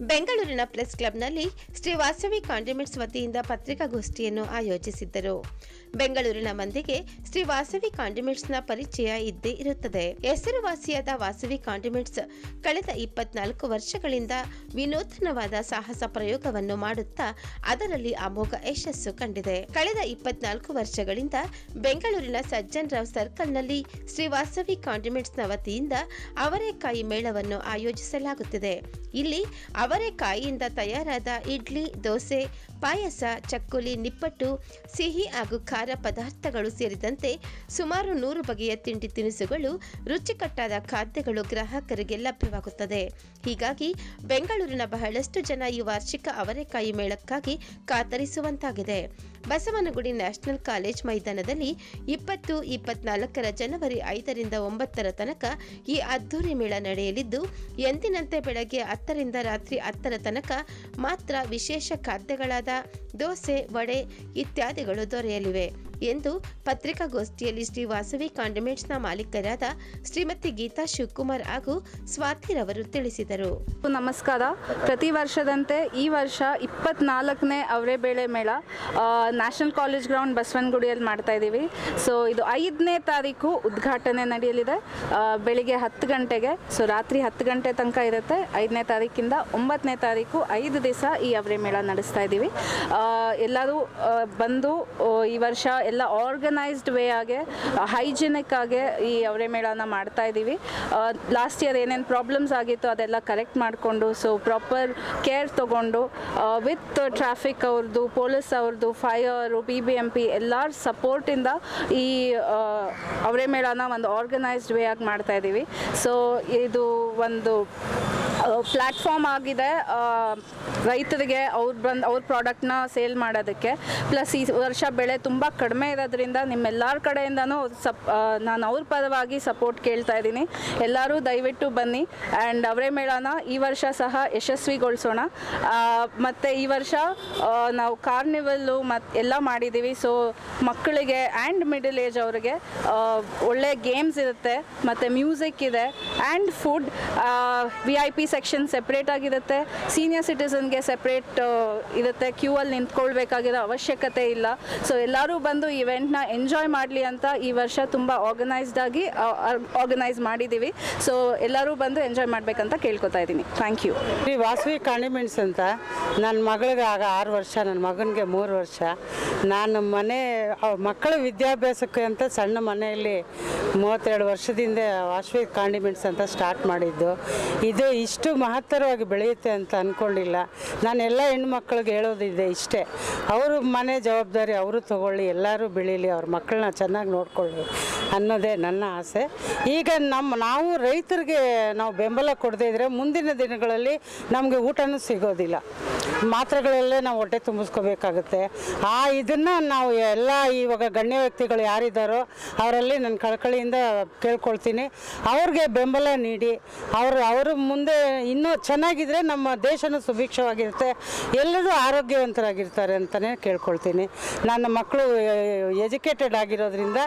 ಬೆಂಗಳೂರಿನ ಪ್ರೆಸ್ ಕ್ಲಬ್ನಲ್ಲಿ ಶ್ರೀ ವಾಸವಿ ಕಾಂಡಿಮೆಂಟ್ಸ್ ವತಿಯಿಂದ ಪತ್ರಿಕಾಗೋಷ್ಠಿಯನ್ನು ಆಯೋಜಿಸಿದ್ದರು. ಬೆಂಗಳೂರಿನ ಮಂದಿಗೆ ಶ್ರೀ ವಾಸವಿ ಕಾಂಡಿಮೆಂಟ್ಸ್ನ ಪರಿಚಯ ಇದ್ದೇ ಇರುತ್ತದೆ. ಹೆಸರುವಾಸಿಯಾದ ವಾಸವಿ ಕಾಂಡಿಮೆಂಟ್ಸ್ ಕಳೆದ ಇಪ್ಪತ್ನಾಲ್ಕು ವರ್ಷಗಳಿಂದ ವಿನೂತನವಾದ ಸಾಹಸ ಪ್ರಯೋಗವನ್ನು ಮಾಡುತ್ತಾ ಅದರಲ್ಲಿ ಅಮೋಘ ಯಶಸ್ಸು ಕಂಡಿದೆ. ಕಳೆದ ಇಪ್ಪತ್ನಾಲ್ಕು ವರ್ಷಗಳಿಂದ ಬೆಂಗಳೂರಿನ ಸಜ್ಜನ್ ರಾವ್ ಸರ್ಕಲ್ನಲ್ಲಿ ಶ್ರೀ ವಾಸವಿ ಕಾಂಡಿಮೆಂಟ್ಸ್ನ ವತಿಯಿಂದ ಅವರೇಕಾಯಿ ಮೇಳವನ್ನು ಆಯೋಜಿಸಲಾಗುತ್ತಿದೆ. ಇಲ್ಲಿ ಅವರೆಕಾಯಿಯಿಂದ ತಯಾರಾದ ಇಡ್ಲಿ ದೋಸೆ ಪಾಯಸ, ಚಕ್ಕುಲಿ, ನಿಪ್ಪಟ್ಟು, ಸಿಹಿ ಹಾಗೂ ಖಾರ ಪದಾರ್ಥಗಳು ಸೇರಿದಂತೆ ಸುಮಾರು ನೂರು ಬಗೆಯ ತಿಂಡಿ ತಿನಿಸುಗಳು ರುಚಿಕಟ್ಟಾದ ಖಾದ್ಯಗಳು ಗ್ರಾಹಕರಿಗೆ ಲಭ್ಯವಾಗುತ್ತದೆ. ಹೀಗಾಗಿ ಬೆಂಗಳೂರಿನ ಬಹಳಷ್ಟು ಜನ ಈ ವಾರ್ಷಿಕ ಅವರೆಕಾಯಿ ಮೇಳಕ್ಕಾಗಿ ಕಾತರಿಸುವಂತಾಗಿದೆ. ಬಸವನಗುಡಿ ನ್ಯಾಷನಲ್ ಕಾಲೇಜ್ ಮೈದಾನದಲ್ಲಿ ಇಪ್ಪತ್ತು, ಇಪ್ಪತ್ನಾಲ್ಕರ ಜನವರಿ ಐದರಿಂದ ಒಂಬತ್ತರ ತನಕ ಈ ಅದ್ದೂರಿ ಮೇಳ ನಡೆಯಲಿದ್ದು, ಎಂದಿನಂತೆ ಬೆಳಗ್ಗೆ ಹತ್ತರಿಂದ ರಾತ್ರಿ ಹತ್ತರ ತನಕ ಮಾತ್ರ ವಿಶೇಷ ಖಾದ್ಯಗಳಾದ ದೋಸೆ ವಡೆ ಇತ್ಯಾದಿಗಳು ದೊರೆಯಲಿವೆ. ಎಂದು ಪತ್ರಿಕಾಗೋಷ್ಠಿಯಲ್ಲಿ ಶ್ರೀ ವಾಸವಿ ಕಾಂಡಿಮೆಂಟ್ಸ್ನ ಮಾಲೀಕರಾದ ಶ್ರೀಮತಿ ಗೀತಾ ಶಿವಕುಮಾರ್ ಹಾಗೂ ಸ್ವಾತಿರವರು ತಿಳಿಸಿದರು. ನಮಸ್ಕಾರ. ಪ್ರತಿ ವರ್ಷದಂತೆ ಈ ವರ್ಷ ಇಪ್ಪತ್ನಾಲ್ಕನೇ ಅವರೆಬೇಳೆ ಮೇಳ ನ್ಯಾಷನಲ್ ಕಾಲೇಜ್ ಗ್ರೌಂಡ್ ಬಸವನಗುಡಿಯಲ್ಲಿ ಮಾಡ್ತಾ ಇದ್ದೀವಿ. ಸೊ, ಇದು ಐದನೇ ತಾರೀಕು ಉದ್ಘಾಟನೆ ನಡೆಯಲಿದೆ. ಬೆಳಿಗ್ಗೆ ಹತ್ತು ಗಂಟೆಗೆ, ಸೊ, ರಾತ್ರಿ ಹತ್ತು ಗಂಟೆ ತನಕ ಇರುತ್ತೆ. ಐದನೇ ತಾರೀಕಿಂದ ಒಂಬತ್ತನೇ ತಾರೀಕು ಐದು ದಿವಸ ಈ ಅವರೆ ಮೇಳ ನಡೆಸ್ತಾ ಇದ್ದೀವಿ. ಎಲ್ಲರೂ ಬಂದು ಈ ವರ್ಷ ಎಲ್ಲ ಆರ್ಗನೈಸ್ಡ್ ವೇ ಆಗಿ ಹೈಜಿನಿಕ್ ಆಗಿ ಈ ಅವರೆ ಮೇಳನ ಮಾಡ್ತಾ ಇದ್ದೀವಿ. ಲಾಸ್ಟ್ ಇಯರ್ ಏನೇನು ಪ್ರಾಬ್ಲಮ್ಸ್ ಆಗಿತ್ತು ಅದೆಲ್ಲ ಕರೆಕ್ಟ್ ಮಾಡಿಕೊಂಡು ಸೊ ಪ್ರಾಪರ್ ಕೇರ್ ತೊಗೊಂಡು ವಿತ್ ಟ್ರಾಫಿಕ್ ಅವ್ರದ್ದು ಪೊಲೀಸ್ ಅವ್ರದ್ದು fire B B M P ಎಲ್ಲರ ಸಪೋರ್ಟಿಂದ ಈ ಅವರೆ ಮೇಳನ ಒಂದು ಆರ್ಗನೈಸ್ಡ್ ವೇ ಆಗಿ ಮಾಡ್ತಾ ಇದ್ದೀವಿ. ಸೊ ಇದು ಒಂದು ಪ್ಲ್ಯಾಟ್ಫಾರ್ಮ್ ಆಗಿದೆ. ರೈತರಿಗೆ ಅವ್ರು ಬಂದು, ಅವ್ರ ಪ್ರಾಡಕ್ಟ್ನ ಸೇಲ್ ಮಾಡೋದಕ್ಕೆ. ಪ್ಲಸ್ ಈ ವರ್ಷ ಬೆಳೆ ತುಂಬ ಕಡಿಮೆ ಇರೋದ್ರಿಂದ ನಿಮ್ಮೆಲ್ಲರ ಕಡೆಯಿಂದನೂ ಸಪ್ ನಾನು ಅವ್ರ ಪರವಾಗಿ ಸಪೋರ್ಟ್ ಕೇಳ್ತಾ ಇದ್ದೀನಿ. ಎಲ್ಲರೂ ದಯವಿಟ್ಟು ಬನ್ನಿ. ಆ್ಯಂಡ್ ಅವರೇ ಮೇಳನ ಈ ವರ್ಷ ಸಹ ಯಶಸ್ವಿಗೊಳಿಸೋಣ. ಮತ್ತು ಈ ವರ್ಷ ನಾವು ಕಾರ್ನಿವಲ್ಲು ಮತ್ತು ಎಲ್ಲ ಮಾಡಿದ್ದೀವಿ ಸೊ ಮಕ್ಕಳಿಗೆ ಆ್ಯಂಡ್ ಮಿಡಲ್ ಏಜ್ ಅವರಿಗೆ ಒಳ್ಳೆ ಗೇಮ್ಸ್ ಇರುತ್ತೆ. ಮತ್ತು ಮ್ಯೂಸಿಕ್ ಇದೆ. And food V I P section separate ಆಗಿರುತ್ತೆ. ಸೀನಿಯರ್ ಸಿಟಿಸನ್ಗೆ ಸೆಪ್ರೇಟ್ ಇರುತ್ತೆ. ಕ್ಯೂ ಅಲ್ಲಿ ನಿಂತ್ಕೊಳ್ಬೇಕಾಗಿರೋ ಅವಶ್ಯಕತೆ ಇಲ್ಲ. ಸೊ ಎಲ್ಲರೂ ಬಂದು ಇವೆಂಟ್ನ ಎಂಜಾಯ್ ಮಾಡಲಿ ಅಂತ ಈ ವರ್ಷ ತುಂಬ ಆರ್ಗನೈಸ್ಡ್ ಆಗಿ ಆರ್ಗನೈಸ್ ಮಾಡಿದ್ದೀವಿ ಸೊ ಎಲ್ಲರೂ ಬಂದು ಎಂಜಾಯ್ ಮಾಡಬೇಕಂತ ಕೇಳ್ಕೊತಾ ಇದ್ದೀನಿ. Thank you Shri Vasavi Condiments ಅಂತ. ನನ್ನ ಮಗಳಿಗೆ ಆಗ ಆರು ವರ್ಷ ನನ್ನ ಮಗನಿಗೆ ಮೂರು ವರ್ಷ. ನಾನು ಮನೆ ಮಕ್ಕಳ ವಿದ್ಯಾಭ್ಯಾಸಕ್ಕೆ ಅಂತ ಸಣ್ಣ ಮನೆಯಲ್ಲಿ ಮೂವತ್ತೆರಡು ವರ್ಷದಿಂದ ವಾಸವಿ ಕಾಂಡಿಮೆಂಟ್ಸ್ ಅಂತ ಸ್ಟಾರ್ಟ್ ಮಾಡಿದ್ದು. ಇದು ಇಷ್ಟು ಮಹತ್ತರವಾಗಿ ಬೆಳೆಯುತ್ತೆ ಅಂತ ಅಂದ್ಕೊಂಡಿಲ್ಲ ನಾನು ಎಲ್ಲ ಹೆಣ್ಮಕ್ಳಿಗೆ ಹೇಳೋದಿದೆ ಇಷ್ಟೇ. ಅವರು ಮನೆ ಜವಾಬ್ದಾರಿ ಅವರು ತಗೊಳ್ಳಿ, ಎಲ್ಲರೂ ಬೆಳೀಲಿ, ಅವ್ರ ಮಕ್ಕಳನ್ನ ಚೆನ್ನಾಗಿ ನೋಡ್ಕೊಳ್ಳಿ ಅನ್ನೋದೇ ನನ್ನ ಆಸೆ. ಈಗ ನಮ್ಮ ನಾವು ರೈತರಿಗೆ ನಾವು ಬೆಂಬಲ ಕೊಡದೇ ಇದ್ದರೆ ಮುಂದಿನ ದಿನಗಳಲ್ಲಿ ನಮಗೆ ಊಟನೂ ಸಿಗೋದಿಲ್ಲ. ಮಾತ್ರೆಗಳಲ್ಲೇ ನಾವು ಹೊಟ್ಟೆ ತುಂಬಿಸ್ಕೋಬೇಕಾಗುತ್ತೆ. ಆ ಇದನ್ನು ನಾವು ಎಲ್ಲ ಇವಾಗ ಗಣ್ಯ ವ್ಯಕ್ತಿಗಳು ಯಾರಿದ್ದಾರೋ ಅವರಲ್ಲಿ ನಾನು ಕಳಕಳಿಯಿಂದ ಕೇಳ್ಕೊಳ್ತೀನಿ. ಅವ್ರಿಗೆ ಬೆಂಬಲ ನೀಡಿ, ಅವರು ಅವರು ಮುಂದೆ ಇನ್ನೂ ಚೆನ್ನಾಗಿದ್ದರೆ ನಮ್ಮ ದೇಶನೂ ಸುಭಿಕ್ಷವಾಗಿರುತ್ತೆ, ಎಲ್ಲರೂ ಆರೋಗ್ಯವಂತರಾಗಿರ್ತಾರೆ ಅಂತಲೇ ಕೇಳ್ಕೊಳ್ತೀನಿ. ನನ್ನ ಮಕ್ಕಳು ಎಜುಕೇಟೆಡ್ ಆಗಿರೋದ್ರಿಂದ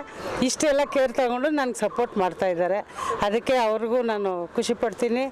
ಇಷ್ಟೆಲ್ಲ ಕೇರ್ ತಗೊಂಡು ನನಗೆ ಸಪೋರ್ಟ್ ಮಾಡ್ತಾ ಇದ್ದಾರೆ. ಅದಕ್ಕೆ ಅವ್ರಿಗೂ ನಾನು ಖುಷಿ ಪಡ್ತೀನಿ.